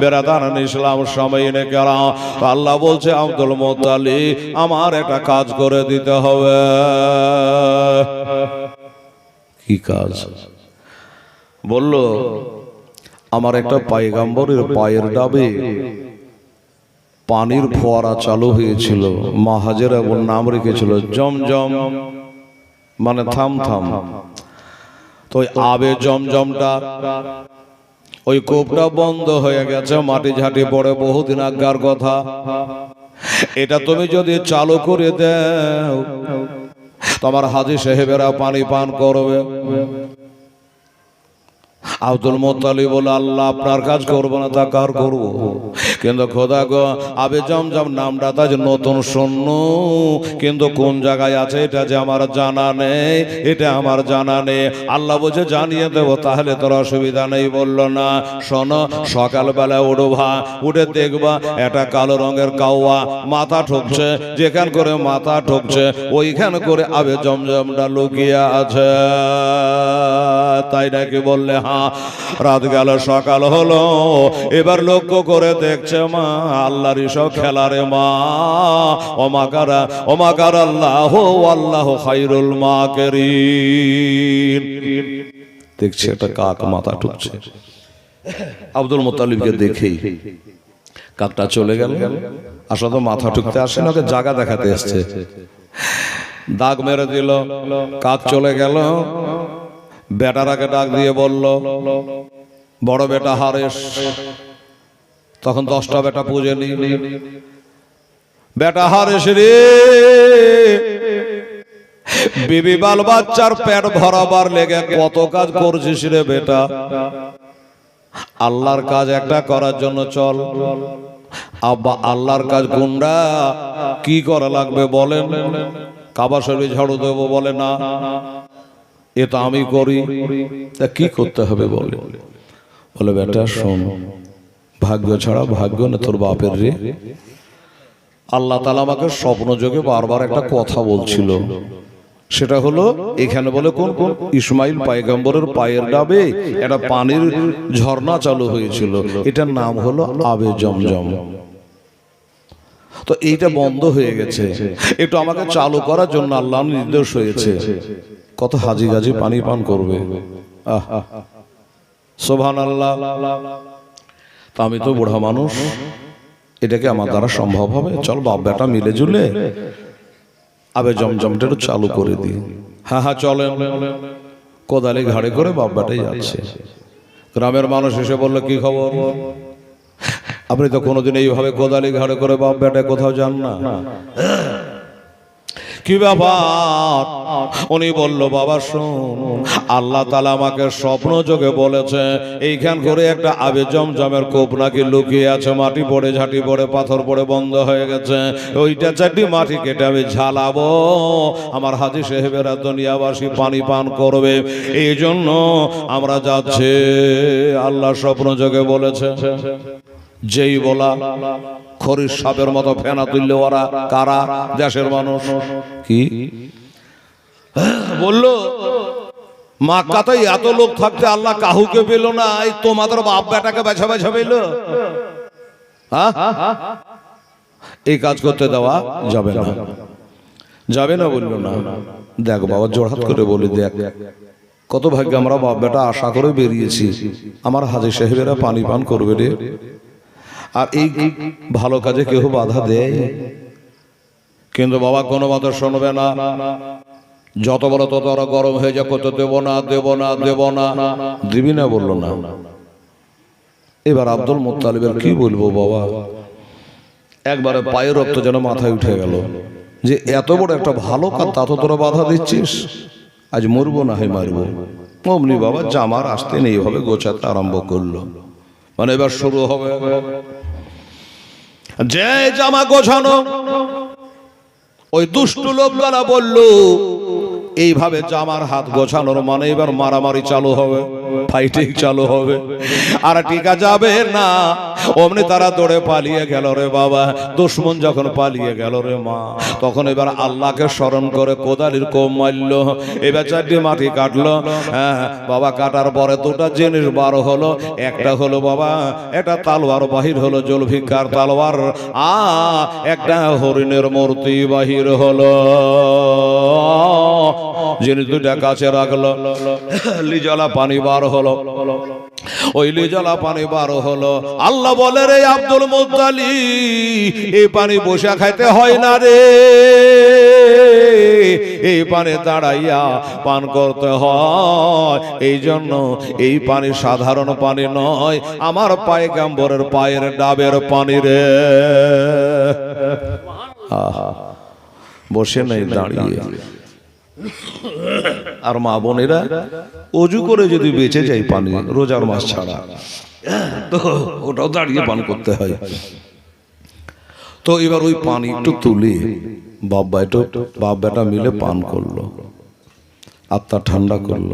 বেরাদান ইসলাম সময় এনে কেরা। তো আল্লাহ বলছে, আব্দুল মোতালি আমার একটা কাজ করে দিতে হবে। কি কাজ? বলল, আমার একটা পায়গাম্বরের পায়ের ডাবে পানির ফোয়ারা চালু হয়েছিল, মাহাজের এবং নাম রেখেছিল জমজম মানে থাম থাম। তো আবে জমজমটা ওই কোপটা বন্ধ হয়ে গেছে, মাটি ঝাঁটি পড়ে বহুদিন আজ্ঞার কথা। এটা তুমি যদি চালু করে দেও, তোমার হাজি সাহেবেরা পানি পান করবে। আব্দুল মোত্তালি বলে, আল্লাহ আপনার কাজ করব না তা কার করব? কিন্তু খোদা গো, আবে জমজম নামটা তাই নতুন শূন্য। কিন্তু কোন জায়গায় আছে, এটা যে আমার জানা নেই, এটা আমার জানা নেই। আল্লাহ বলছে, জানিয়ে দেবো, তাহলে তোর অসুবিধা নেই। বলল, না, শোনো, সকালবেলা উঠবা উঠে দেখবা একটা কালো রঙের কাউয়া মাথা ঠুকছে, যেখান করে মাথা ঠুকছে, ওইখান করে আবে জমজমটা লুকিয়ে আছে। তাই নাকি বললে হ্যাঁ রাত গেল, সকাল হলো। এবার লক্ষ্য করে দেখছে মা, আল্লাহর সব খেলারে মা। ওমাকারা ওমাকার আল্লাহ আল্লাহ খাইরুল মা দেখছে একটা কাক মাথা ঠুকছে। আব্দুল মোতালিবকে দেখেই কাকটা চলে গেল। আসলে তো মাথা ঠুকতে আসে না ওকে জায়গা দেখাতে এসছে। দাগ মেরে দিল, কাক চলে গেল। বেটারাকে ডাক দিয়ে বলল, বড় বেটা হারেস তখন দশটা বেটা পুজে নি বেটা হারেস রে, বিবি বাল বাচ্চার পেট ভরাবার লেগে কত কাজ করছিস রে বেটা? আল্লাহর কাজ একটা করার জন্য চল। আব্বা, আল্লাহর কাজ গুন্ডা, কি করা লাগবে বলেন? কাবা শরীর ঝাড়ু দেবো বলে না। এ তো আমি করি। তা কি করতে হবে বলে? বলে, বেটা, শোন, ভাগ্য ছাড়া ভাগ্য না তোর বাপের রে। আল্লাহ তালা আমাকে স্বপ্ন যোগে বারবার একটা কথা বলছিল। সেটা হলো, এখানে বলে, কোন কোন? ইসমাইল পায়গম্বরের পায়ের ডাবে একটা পানির ঝর্ণা চালু হয়েছিল। এটার নাম হলো আবে জমজম। তো এইটা বন্ধ হয়ে গেছে। একটু আমাকে চালু করার জন্য আল্লাহ নির্দেশ হয়েছে। কত হাজি গাজি পানি পান করবে। আহ। সোভান আল্লাহ আমি তো বুড়া মানুষ। এটাকে আমার দ্বারা সম্ভব হবে? চল বাপ বেটা মিলে জুলে আবে জমজমটা একটু চালু করে দিই। হ্যাঁ হ্যাঁ চলেন। কোদালি ঘাড়ে করে বাপ বেটাই যাচ্ছে। গ্রামের মানুষ এসে বলল, কি খবর? আপনি তো কোনোদিন এইভাবে কোদালি ঘাড়ে করে বাপ বেটা কোথাও যান না। কি ব্যাপার? উনি বলল, বাবা শোন আল্লাহ তালা আমাকে স্বপ্ন যোগে বলেছে, এইখান করে একটা আবে জমজমের কোপ নাকি লুকিয়ে আছে, মাটি পড়ে, ঝাঁটি পড়ে, পাথর পড়ে, বন্ধ হয়ে গেছে। ওইটা চারটি মাটি কেটে আমি ঝালাবো। আমার হাজি সাহেবেরা দুনিয়াবাসী পানি পান করবে। এই জন্য আমরা যাচ্ছে। আল্লাহ স্বপ্ন যোগে বলেছে। যেই বলা খরির সাপের মতো ফেনা তুললে ওরা কারা? দেশের মানুষ। কি? বলল মাক্কাতে এত লোক থাকতে আল্লাহ কাহুকে পেল না, এই তোমাদের বাপ বেটাকে বেছা বেছা পেল? এই কাজ করতে দেওয়া যাবে না। যাবে না বলল না। দেখ বাবা জোড়হাত করে বলি দেখ। কত ভাগ্য আমরা বাপ বেটা আশা করে বেরিয়েছি। আমার হাজি সাহেবেরা পানি পান করবে রে। আর এই ভালো কাজে কেউ বাধা দেয় কিন্তু বাবা, কোনো মতো শুনবে না। যত বড় তত ওরা গরম হয়ে যা কত দেব না দেব না দেব না। দিবি না বলল না। এবার আব্দুল মুতালিবের কি বলব বাবা? একবারে পায়ের রক্ত যেন মাথায় উঠে গেল। যে এত বড় একটা ভালো কাজ, তা তো তোরা বাধা দিচ্ছিস। আজ মরবো না হয় মারবো। অমনি বাবা জামার আসতে নেই এইভাবে গোছাতে আরম্ভ করল। মানে এবার শুরু হবে। যে জামা গোছানো ওই দুষ্টু লোকগুলা বলল এইভাবে জামার হাত গোছানোর মানে এবার মারামারি চালু হবে। ফাইটিং চালু হবে। আর টিকা যাবে না। অমনি তারা দৌড়ে পালিয়ে গেল রে বাবা। দুশ্মন যখন পালিয়ে গেল রে মা তখন এবার আল্লাহকে স্মরণ করে কোদালির কোম মারল। এবার চারটি মাটি কাটলো। হ্যাঁ বাবা কাটার পরে দুটা জিনিস বার হলো। একটা হলো বাবা একটা তালোয়ার বাহির হলো জলভিকার তালোয়ার। আ একটা হরিণের মূর্তি বাহির হলো। জিনিস দুটা কাছে রাখল। লিজলা পানি বার হলো। ওই লিজলা পানি বার হলো। আল্লাহ বলে, রে আব্দুল মুত্তালি, এই পানি বসে খাইতে হয় না রে। এই পানি দাঁড়াইয়া পান করতে হয়। এই জন্য এই পানি সাধারণ পানি নয়, আমার পায়ে গাম্বরের পায়ের ডাবের পানি রে। বসে নেই, দাঁড়িয়ে। আর মা বোনেরা, অজু করে যদি বেঁচে যায় পানি, রোজার মাস ছাড়া, তো ওটাও দাঁড়িয়ে পান করতে হয়। তো এবার ওই পানি একটু তুলে বাপ বেটো বাপ বেটা মিলে পান করল। আত্মা ঠান্ডা করল।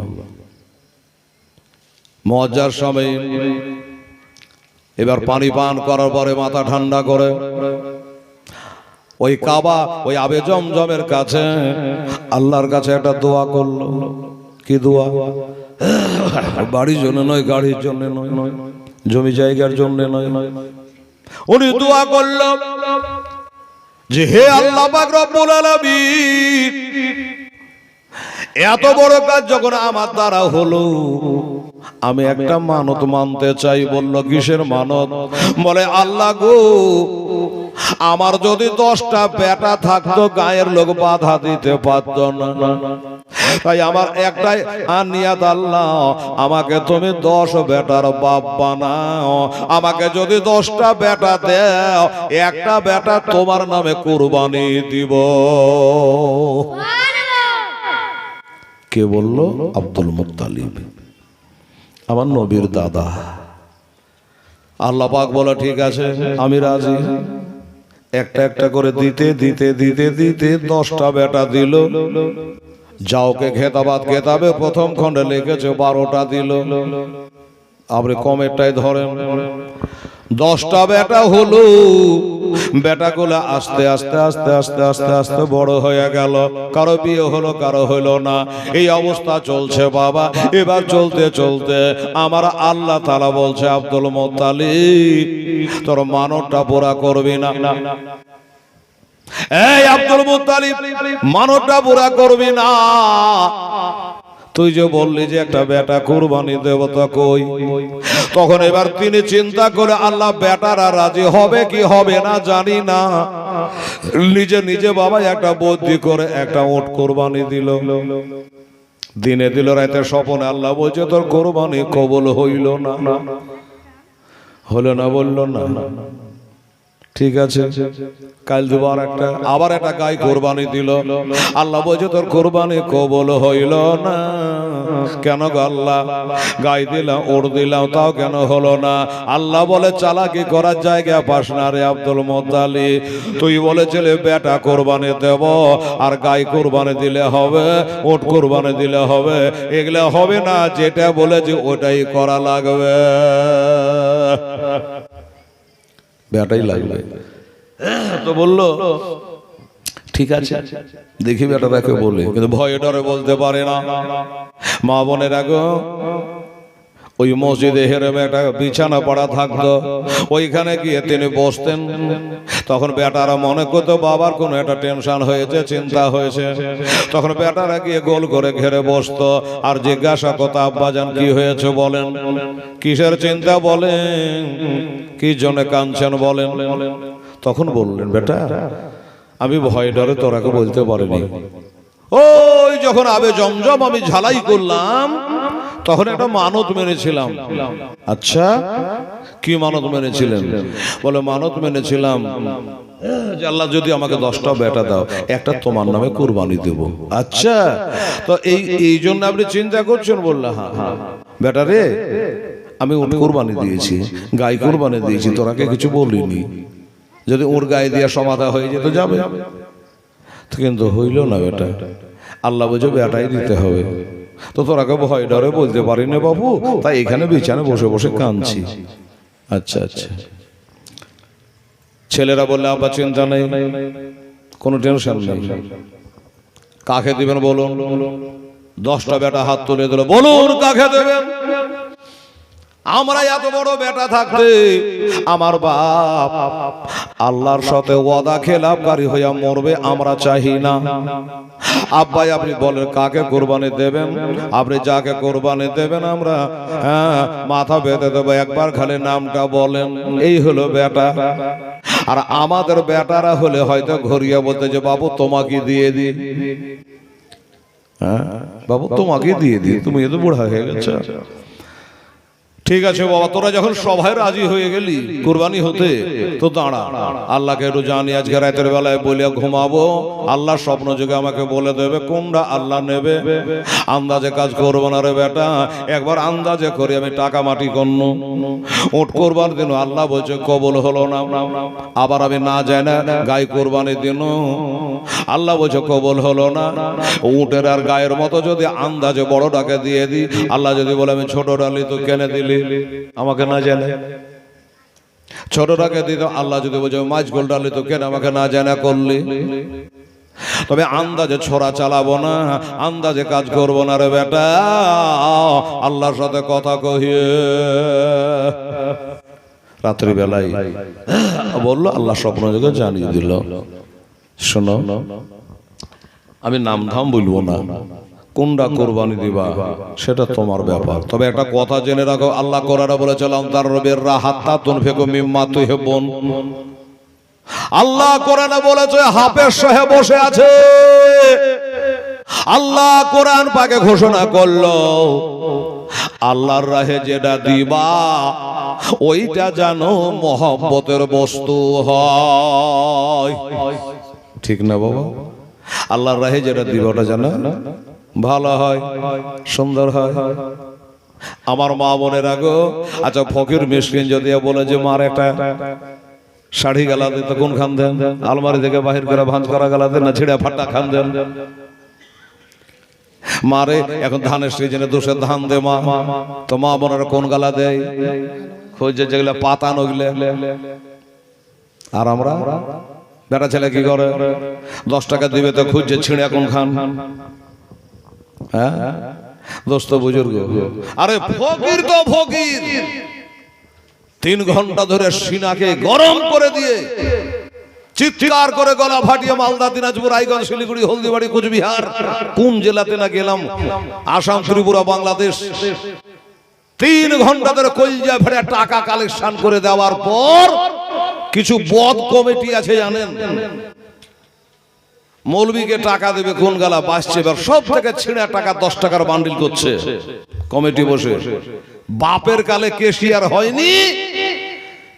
মজার সময় এবার পানি পান করার পরে মাথা ঠান্ডা করে। ওই কাবা, ওই আবে জমজমের কাছে। আল্লাহর কাছে একটা দোয়া করল। কি দোয়া? বাড়ির জন্য নয়, গাড়ির জন্য নয় নয় জমি জায়গার জন্য নয় নয়। উনি দোয়া করল যে, হে আল্লাহ পাক রব্বুল আলামিন, এত বড় কাজ যখন আমার দ্বারা হলো, আমি একটা মানত মানতে চাই, বলল, কিসের মানত? বলে, আল্লাহ গো আমার যদি দশটা বেটা থাকতো, গায়ের লোক বাধা দিতে পারতো না। তাই আমার একটাই আনিয়াত আল্লাহ, আমাকে তুমি দশ বেটার বাপ বানাও। আমাকে যদি দশটা বেটা দেও, একটা বেটা তোমার নামে কুরবানি দিব। কে বলল? Abdul Muttalib. আমার নবীর দাদা। আল্লাহ পাক বলে, ঠিক আছে, আমি রাজি। একটা একটা করে দিতে দিতে দিতে দিতে দশটা বেটা দিল। যাওকে খেতাবাদ খেতাবে, প্রথম খণ্ডে লেগেছে বারোটা দিল। আপনি কমেরটাই ধরেন। দশটা বেটা হলো। বেটা বেটাগুলো আস্তে আস্তে আস্তে আস্তে আস্তে আস্তে বড় হয়ে গেল। কারও বিয়ে হলো, কারও হইল না। এই অবস্থা চলছে বাবা। এবার চলতে চলতে আমার আল্লাহ তালা বলছে, আব্দুল মোত্তালি তোর মানবটা পুরা করবি না। এই আব্দুল মুত্তালিব, মানবটা পুরা করবি না। তুই যে বললি যে একটা বেটা কুরবানি দেব তো কই? তখন এবার তিনি চিন্তা করে, আল্লাহ, বেটারা রাজি হবে কি হবে না জানি না। নিজে নিজে বাবা একটা বুদ্ধি করে একটা ওট কোরবানি দিল। দিনে দিল রাতে স্বপনে আল্লাহ বলছে, তোর কোরবানি কবল হইল না। হলো না বলল না? ঠিক আছে? কাল দুবার একটা, আবার একটা গাই কোরবানি দিল। আল্লাহ বলছে, তোর কোরবানি কবল হইল না। কেন আল্লাহ? গাই দিলাম ওর দিলাম, তাও কেন হলো না? আল্লাহ বলে, চালাকি করার জায়গা পাস না রে আব্দুল মোত্তালি। তুই বলেছিলে, বেটা কোরবানি দেব। আর গাই কোরবানি দিলে হবে ওট কোরবানি দিলে হবে। এগুলো হবে না, যেটা বলেছি, ওটাই করা লাগবে। বেটাই লাগবে। তো বলল ঠিক আছে দেখি বেটা তাকে বলে। কিন্তু ভয়ে ডরে বলতে পারে না। মা বোনের আগে ওই মসজিদে হেরেমে একটা বিছানা পড়া থাকতো। ওইখানে গিয়ে তিনি বসতেন। তখন বেটারা মনে করতো, বাবার কোনো একটা টেনশন হয়েছে, চিন্তা হয়েছে। তখন বেটারা গিয়ে গোল করে ঘেরে বসতো। আর জিজ্ঞাসা করতো, আব্বাজান, কি হয়েছে বলেন? কিসের চিন্তা বলেন? কি জন্য কাঁদছেন বলেন? তখন বললেন, বেটা, আমি ভয় ডরে তোরাকে বলতে পারিনি। ওই যখন আবে জমজম আমি ঝালাই করলাম তখন একটা মানত মেনেছিলাম। আচ্ছা কি মানত মেনেছিলেন? বলে, মানত মেনেছিলাম আল্লাহ যদি আমাকে দশটা বেটা দাও, একটা তোমার নামে কুরবানি দেব। আচ্ছা তো এই এই জন্য আপনি চিন্তা করছেন, বললে হ্যাঁ হ্যাঁ বেটা রে, আমি ওর কোরবানি দিয়েছি গাই কোরবানি দিয়েছি, তোরাকে কিছু বলিনি। যদি ওর গায়ে দিয়ে সমাধা হয়ে যেত, যাবে। কিন্তু হইল না বেটা। আল্লাহ বুঝে বেটাই দিতে হবে। তো তোরাকে ভয় ডরে বলতে পারি না বাবু, তাই এখানে বিছানে বসে বসে কাঁদছি। আচ্ছা আচ্ছা। ছেলেরা বললে আবার চিন্তা নেই, কোনো টেনশন নেই। কাকে দিবেন বলুন? দশটা বেটা হাত তুলে দিল, বলুন, কাকে দেবেন? আমরা এত বড় বেটা থাকতে আমার বাপ আল্লাহর সাথে ওয়াদা খেলাপকারী হইয়া মরবে আমরা চাহি না। আব্বাই, আপনি বলেন, কাকে কোরবানি দেবেন? আপনি যাকে কোরবানি দেবেন আমরা হ্যাঁ মাথা বেঁধে দেবো, একবার খালি নামটা বলেন। এই হলো বেটা। আর আমাদের বেটারা হলে হয়তো ঘুরিয়ে বলতে যে, বাবু, তোমাকে দিয়ে দিই হ্যাঁ বাবু, তোমাকে দিয়ে দিই তুমি এত বুড়া হয়ে গেছে। ঠিক আছে বাবা, তোরা যখন সবাই রাজি হয়ে গেলি, কুরবানি হতে, তো দাঁড়া, আল্লাহকে একটু জানি, আজকে রাতের বেলায় বলিয়া ঘুমাবো আল্লাহ স্বপ্ন যুগে আমাকে বলে দেবে, কোনটা আল্লাহ নেবে? আন্দাজে কাজ করব না রে বেটা, একবার আন্দাজে করি, আমি টাকা মাটি কর্ণ উঠ করবার দিন আল্লাহ বলছে, কবল হলো না। আবার আমি না যাই না, গাই কোরবানির দিন আল্লাহ বলছে, কবল হলো না। উটের আর গায়ের মতো যদি আন্দাজে বড়টাকে দিয়ে দিই, আল্লাহ যদি বলে, আমি ছোট ডালি তো কেনে দিলি? আমাকে না জানে। ছোটটাকে দিত আল্লাহ যদি বলছে, মাছ গোল ডালি তো কেন আমাকে না জানা করলি? তবে আন্দাজে ছোড়া চালাবো না, আন্দাজে কাজ করব না রে বেটা। আল্লাহর সাথে কথা কহিয়ে। রাত্রি বেলায় বলল, আল্লাহ স্বপ্ন যোগে জানিয়ে দিল। শোনো, আমি নাম ধাম বলব না। কোনটা কোরবানি দিবা? সেটা তোমার ব্যাপার। তবে একটা কথা জেনে রাখো আল্লাহ কোরআনে বলেছিলাম তার রবের রাহাত্তা তুন ফেকো মিম্মা তুই হেবন আল্লাহ কোরআনে বলেছে হাফেজ সাহেব বসে আছে। আল্লাহ কোরআন পাকে ঘোষণা করল আল্লাহর রাহে যেটা দিবা ওইটা জানো মহব্বতের বস্তু হয়। ঠিক না বাবা? আল্লাহর রাহে যেটা দিবা ওটা জানো ভালো হয়, সুন্দর হয়। আমার মা বোনের আগো আচ্ছা ফকির মিসকিন যদি বলে যে, মার একটা শাড়ি গালা দিতে কোন খান দেন? আলমারি থেকে বাহির করে ভাঁজ করা গালা দেন না, ছিঁড়ে ফাটা খান দেন? মারে, এখন ধানের সিজনে দোষের ধান দে মা। তো মা বোনের কোন গালা দেয়? খোঁজে যেগুলো পাতা নগলে আর আমরা? বেটা ছেলে কি করে? দশ টাকা দিবে তো খুঁজছে ছিঁড়ে কোন খান? হ্যাঁ? দোস্ত বুজুর্গ। আরে ফকির তো ফকির। তিন ঘণ্টা ধরে সিনাকে গরম করে দিয়ে চিৎকার করে গলা ফাটিয়ে মালদা দিনাজপুর রায়গঞ্জ শিলিগুড়ি হলদিবাড়ি কুচবিহার কোন জেলাতে না গেলাম? আসাম ত্রিপুরা বাংলাদেশ। তিন ঘণ্টা ধরে কলজা ফেরে টাকা কালেকশন করে দেওয়ার পর কিছু বদ কমিটি আছে জানেন? মৌলবীকে টাকা দেবে কোন গালা বাসছে এবার সব থেকে ছিঁড়ে টাকা দশ টাকার বান্ডিল করছে। কমিটি বসে। বাপের কালে কেশিয়ার হয়নি।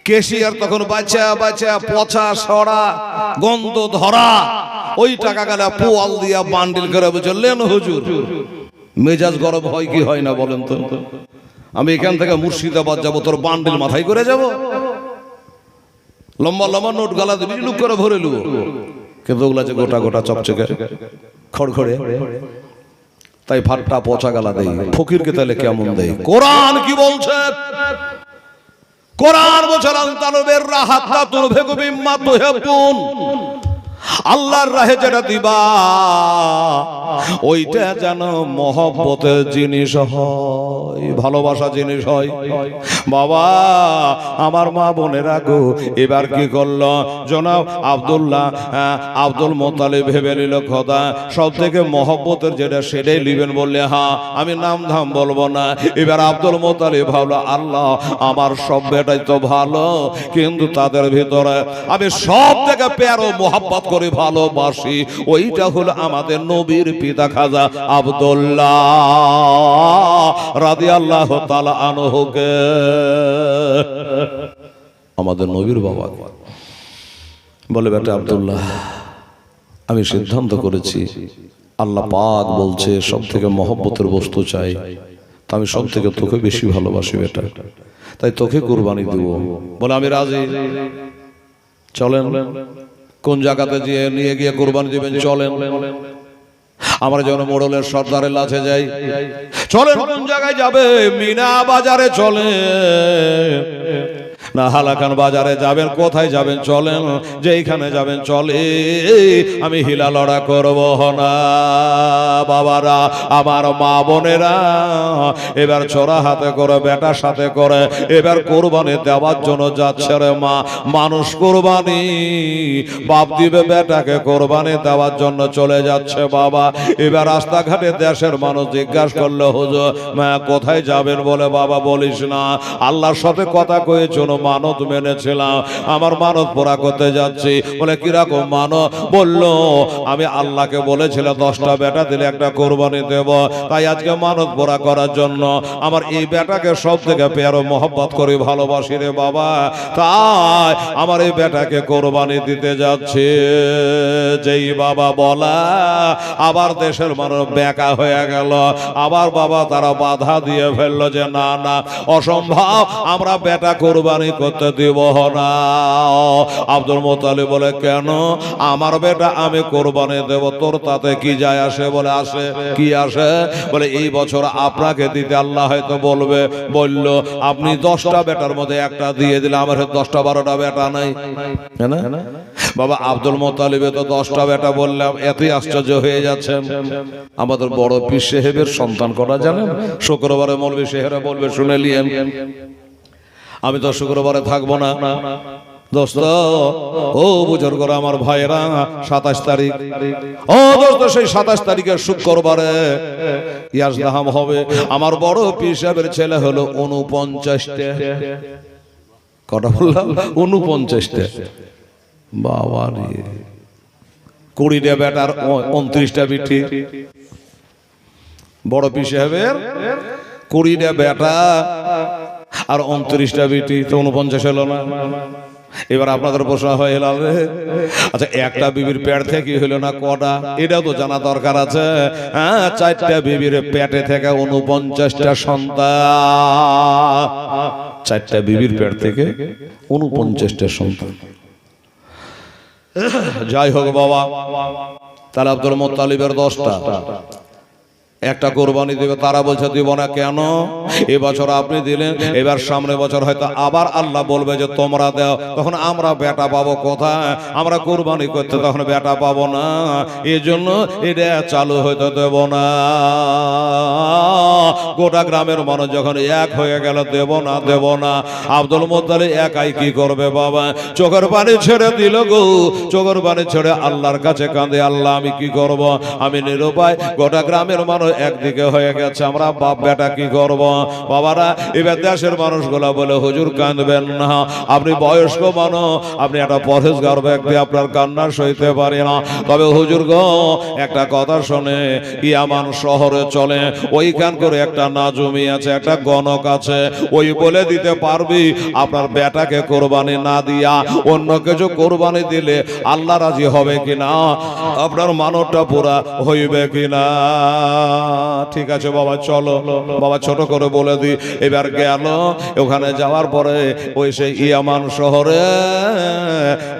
কেশিয়ার তখন বাচ্চা বাচ্চা পচা সরা গন্ধ ধরা, ওই টাকা গালা পোয়াল দিয়া বান্ডিল করে বুঝলেন হুজুর, মেজাজ গরম হয় কি হয় না বলেন তো? আমি এখান থেকে মুর্শিদাবাদ যাব, তোর বান্ডিল মাথায় করে যাব। লম্বা লম্বা নোট গালা দিবি, লুক করে ভরে লুব। কিন্তু ওগুলা যে গোটা গোটা চকচকে, খড়খড়ে, তাই ভাতটা পচা গালা দেয় ফকিরকে তাহলে কেমন দেয় কোরআন কি বলছে? কোরআন বলছে লান্তানুবের রাহাত্তা তুলবে মাতু তুহিবুন আল্লাহর রাহে যেটা দিবা ওইটা যেন মহব্বতের জিনিস হয় ভালোবাসা জিনিস হয়। বাবা আমার মা বোনের আগো এবার কি করল? জনাব আব্দুল্লাহ হ্যাঁ, আব্দুল মোতালে ভেবে নিল খোদা সব থেকে মহব্বতের যেটা সেটাই লিবেন বললে হ্যাঁ আমি নাম ধাম বলব না। এবার আব্দুল মোতালে ভাবলো আল্লাহ আমার সব বেটাই তো ভালো কিন্তু তাদের ভিতরে আমি সব থেকে প্যারো মোহাব্বত করে ভালোবাসি। ওইটা হলো আমাদের নবীর পিতা খাজা আব্দুল্লাহ আনহকে। আমাদের নবীর বাবা। বলে, বেটা আব্দুল্লাহ, আমি সিদ্ধান্ত করেছি। আল্লাহ পাক বলছে সব থেকে মহব্বতের বস্তু চাই। তা আমি সব থেকে তোকে বেশি ভালোবাসি, বেটা। তাই তোকে কুরবানি দিব। বলে, আমি রাজি। চলেন। কোন জায়গাতে যে নিয়ে গিয়ে কোরবানি দিবেন? চলেন। আমরা যেন মোড়লের সর্দারের লাচে যাই। চলেন কোন জায়গায় যাবে? মিনা বাজারে চলে না হালাকান বাজারে যাবেন, কোথায় যাবেন, চলেন, যেইখানে যাবেন, চলে। আমি হিলা লড়া করব না, বাবারা, আমার মা বোনেরা, এবার চোরা হাতে করে, বেটার সাথে করে, এবার কোরবানি দেওয়ার জন্য যাচ্ছে রে মা। মানুষ কোরবানি, বাপ দিবে বেটাকে কোরবানি দেওয়ার জন্য চলে যাচ্ছে, বাবা। এবার রাস্তাঘাটে দেশের মানুষ জিজ্ঞাসা করল, হুজুর কোথায় যাবেন? বলে, বাবা, বলিস না। আল্লাহর সাথে কথা কয়েছিল মানত মেনেছিলাম। আমার মানত পোড়া করতে যাচ্ছি। বলে, কীরকম মানো বলল, আমি আল্লাহকে বলেছিলাম, দশটা বেটা দিলে একটা কোরবানি দেব। তাই আজকে মানত পোড়া করার জন্য আমার এই বেটাকে সব থেকে পেয়ারো মহব্বত করে, ভালোবাসি রে বাবা। তাই আমার এই বেটাকে কোরবানি দিতে যাচ্ছে। যেই বাবা বলা, আবার দেশের মানুষ বেকা হয়ে গেল। আবার বাবা তারা বাধা দিয়ে ফেলল যে, না না, অসম্ভব, আমরা বেটা কোরবানি করতে দিব না। আব্দুল মোতালি বলে কেন? আমার বেটা আমি কোরবানি দেব তোর তাতে কি যায় আসে? বলে আসে। কি আসে? বলে এই বছর আপনাকে দিতে আল্লাহ হয়তো বলবে। বলল আপনি দশটা বেটার মধ্যে একটা দিয়ে দিলে আমার দশটা বারোটা বেটা নাই। বাবা আব্দুল মোতালিবে তো দশটা বেটা বললাম এতই আশ্চর্য হয়ে যাচ্ছেন। আমাদের বড় পীর সাহেবের সন্তান করা জানেন? শুক্রবারে মৌলবী সাহেবরা বলবে শুনে লিয়েন আমি তো শুক্রবারে থাকব না। দোস্ত, ও বুজুর্গ আমার ভাইয়েরা, সাতাশ তারিখ। ও দোস্ত, সেই সাতাশ তারিখের শুক্রবারে ইয়াসদাহাম হবে। আমার বড় পীর সাহেবের ছেলে হলো উনপঞ্চাশটা কটা বললাম? উনপঞ্চাশটা বাবা কুড়িটা বেটার উনত্রিশটা বিটি বড় পীর সাহেবের কুড়িটা বেটা আর উনত্রিশটা বিটি তো উনপঞ্চাশ হলো না। এবার আপনাদের প্রশ্ন হয়ে এলাম রে আচ্ছা একটা বিবির পেট থেকে হইল না কটা? এটাও তো জানা দরকার আছে। হ্যাঁ চারটা বিবির প্যাটে থেকে উনপঞ্চাশটা সন্তান। চারটা বিবির পেট থেকে উনপঞ্চাশটা সন্তান। যাই হোক বাবা, তাহলে আব্দুল মোত্তালিবের দশটা। একটা কোরবানি দেবে, তারা বলছে, দিব না কেন? এবছর আপনি দিলেন, এবার সামনে বছর হয়তো আবার আল্লাহ বলবে যে, তোমরা দাও। তখন আমরা বেটা পাবো কোথায়? আমরা কোরবানি করতে তখন বেটা পাবো না। এই জন্য এটা চালু হইতে দেব না। গোটা গ্রামের মানুষ যখন এক হয়ে গেল, দেব না দেব না। আব্দুল মোদ্দালি একাই কি করবে বাবা? চোখের পানি ছেড়ে দিল গো। চোখের পানি ছেড়ে আল্লাহর কাছে কাঁদে, আল্লাহ, আমি কি করব? আমি নিরুপায়, গোটা গ্রামের মানুষ একদিকে হয়ে গেছে, আমরা বাপ বেটা কি করব? বাবারা, এবার দেশের মানুষগুলা বলে, হুজুর কাঁদবেন না। আপনি বয়স্ক মানুষ, আপনি একটা পরেশগার ব্যক্তি, আপনার কান্না সইতে পারে না। তবে হুজুর গো, একটা কথা শোনে, ইয়ামান শহরে চলে, ওইখান করে একটা নাজুমি আছে একটা গণক আছে, ওই বলে দিতে পারবি, আপনার বেটাকে কোরবানি না দিয়া অন্য কিছু কোরবানি দিলে আল্লাহ রাজি হবে কিনা? আপনার মানবটা পুরা হইবে কিনা? ঠিক আছে বাবা চলো। বাবা ছোট করে বলে দি এবার গেল। ওখানে যাওয়ার পরে ওই সেই ইয়ামান শহরে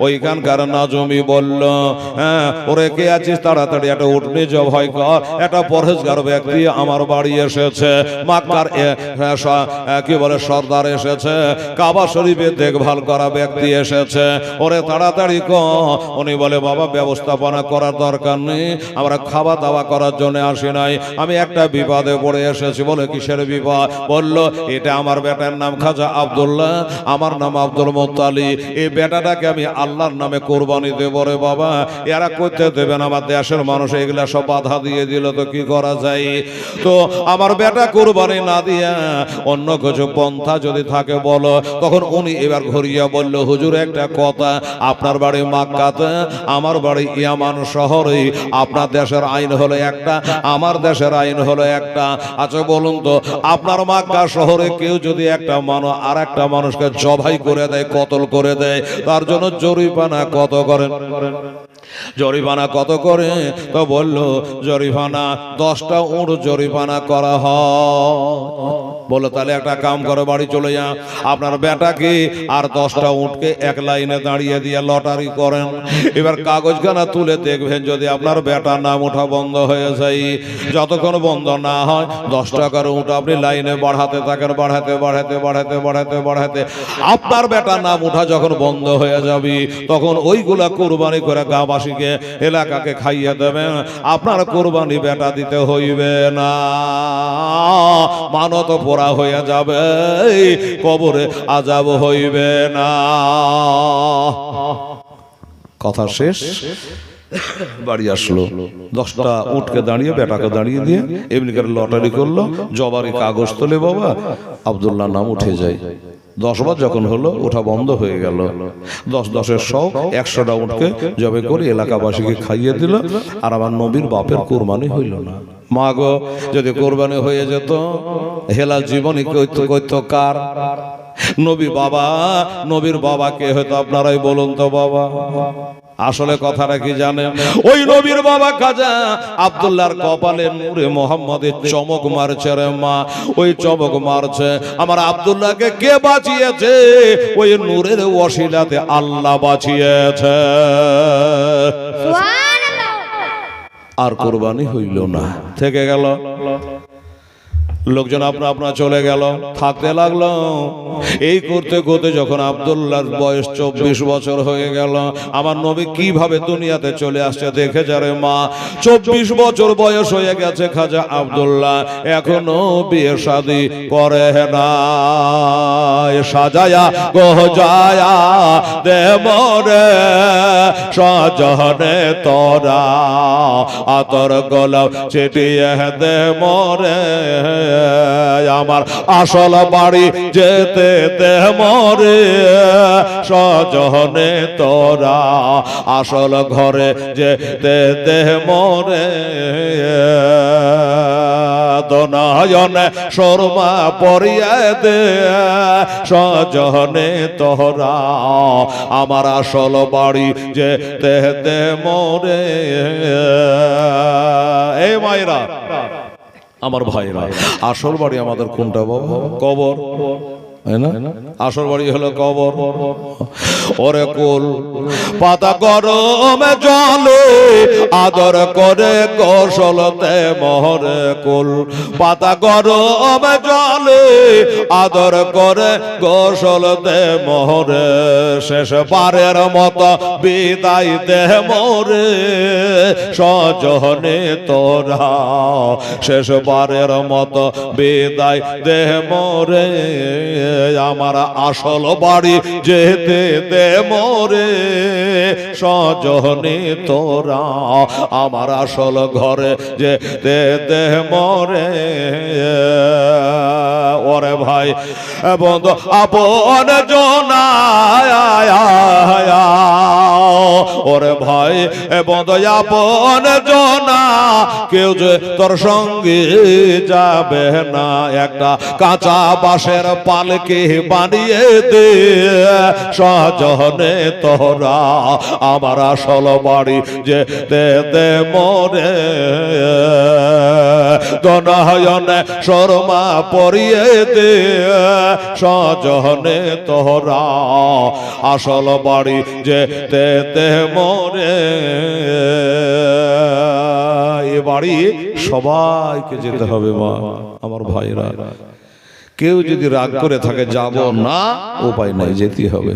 ওইখানকার নাজমি বলল হ্যাঁ ওরে কে আছিস? তাড়াতাড়ি একটা উঠনি জবাই কর। একটা পরহেজগার ব্যক্তি আমার বাড়ি এসেছে। মাক্কার হ্যাঁ, কি বলে সর্দার এসেছে। কাবা শরীফে দেখভাল করা ব্যক্তি এসেছে। ওরে তাড়াতাড়ি ক। উনি বলে বাবা ব্যবস্থাপনা করার দরকার নেই। আমরা খাওয়া দাওয়া করার জন্য আসি নাই। আমি একটা বিপদে পড়ে এসেছি বলে কিসের বিপদ বলল এটা আমার বেটার নাম খাজা আব্দুল্লাহ আমার নাম আব্দুল মোত্তালি। এই বেটাটাকে আমি আল্লাহর নামে কোরবানি দেব রে বাবা। এরা করতে দেবে না আমার দেশের মানুষ এগুলা সব বাধা দিয়ে দিল তো কি করা যায়? তো আমার বেটা কোরবানি না দিয়া অন্য কিছু পন্থা যদি থাকে বলো। তখন উনি এবার ঘুরিয়া বলল হুজুর একটা কথা। আপনার বাড়ি মাক্কাতে আমার বাড়ি ইয়ামান শহরে। আপনার দেশের আইন হলো একটা। আমার দেশের আইন হলো একটা। আচ্ছা বলুন তো, আপনার মাক্কা শহরে কেউ যদি একটা মানুষ আর একটা মানুষকে জবাই করে দেয়, কতল করে দেয়, তার জন্য জরিমানা কত করেন জরিমানা কত করে? তো বলল, জরিমানা, দশটা উঁট জরিমানা করা হয়। বলে তাহলে একটা কাম করে, বাড়ি চলে যা। আপনার বেটাকে আর দশটা উঠকে এক লাইনে দাঁড়িয়ে দিয়ে লটারি করেন। এবার কাগজখানা তুলে দেখবেন, যদি আপনার বেটার নাম ওঠা বন্ধ হয়ে যায়। যতক্ষণ বন্ধ না হয়, দশ টাকার উঠ আপনি লাইনে বাড়াতে থাকেন, বাড়াতে বাড়াতে বাড়াতে বাড়াতে বাড়াতে। আপনার বেটার নাম ওঠা যখন বন্ধ হয়ে যাবে, তখন ওইগুলা কোরবানি করে গাঁবাসীকে এলাকাকে খাইয়ে দেবেন। আপনার কোরবানি বেটা দিতে হইবে না। মানত পোড়া হয়ে যাবে, কবরে আজাব হইবে না। কথা শেষ। বাড়ি আসলো। দশটা উঠকে দাঁড়িয়ে, বেটাকে দাঁড়িয়ে দিয়ে এমনি করে লটারি করল, জবারি কাগজ তোলে বাবা আবদুল্লাহ নাম উঠে যায়। দশ বার যখন হলো ওঠা বন্ধ হয়ে গেল। দশ দশের সব একশোটা উঠকে জবে করে এলাকাবাসীকে খাইয়ে দিল, আর আমার নবীর বাপের কোরবানি হইল না। মা গো, যদি কোরবানি হয়ে যেত হেলা জীবনী কৈত কার? নবী বাবা, নবীর বাবাকে হয়তো আপনারাই বলুন তো বাবা। আসলে কথাটা কি জানেন? ওই নবীর বাবা খাজা আব্দুল্লাহর কপালে নূরে মোহাম্মদের চমক মারছে রে মা। ওই চমক মারছে। আমার আব্দুল্লাহকে কে বাঁচিয়েছে? ওই নূরের ওসিলাতে আল্লাহ বাঁচিয়েছে। আর কোরবানি হইল না। থেকে গেল। লোকজন আপনা আপনা চলে গেল। থাকতে লাগল। এই করতে করতে যখন আব্দুল্লাহর বয়স চব্বিশ বছর হয়ে গেল, আমার নবী কীভাবে দুনিয়াতে চলে আসছে দেখে যারে মা। চব্বিশ বছর বয়স হয়ে গেছে খাজা আব্দুল্লাহ। এখনও বিয়ে শাদি করে না। সাজায়া গজায়া দে মরে, সজনে তোরা। আতর গোলাপ ছিটিয়ে দে মরে। আমার আসল বাড়ি যেতে দে মরে। সজনে তোরা আসল ঘরে যেতে দে মরে। দনয়নে শর্মা পরিয়ে দে। সজনে তোরা আমার আসল বাড়ি যে দেহতে মোরে। এ মায়েরা আমার ভাইরা। আসল বাড়ি আমাদের কোনটা বাবা? কবর। আসল বাড়ি হলো কবর। ওরে কুল পাতা গরমে জলে আদর করে কৌশলতে মহরে কুল। পাতা গরমে জলে আদর করে কৌশলতে মহরে। শেষ পারের মতো বিদায় দে মোরে সজনে তোরা। শেষ বারের মতো বিদায় দে মোরে। আমার আসল বাড়ি যেতে দে মরে। সজনে তোরা আমার আসল ঘরে যে দে মরে। ওরে ভাই, বন্ধু, আপন জনায় ভাই বন্ধু আপন জনা। কেউ যে তোর সঙ্গে যাবে না, একটা কাঁচা বাঁশের পালকে বানিয়ে দে। সজনে তোরা আমার আসল বাড়ি যে দে মরে দনয়নে শর্মা পরিয়ে দে। সজনে তোরা আসল বাড়ি যে দে দে মরে এ বাড়ি সবাইকে যেতে হবে মা, আমার ভাইরা। কেউ যদি রাগ করে থাকে, যাব না, উপায় নাই যেতে হবে।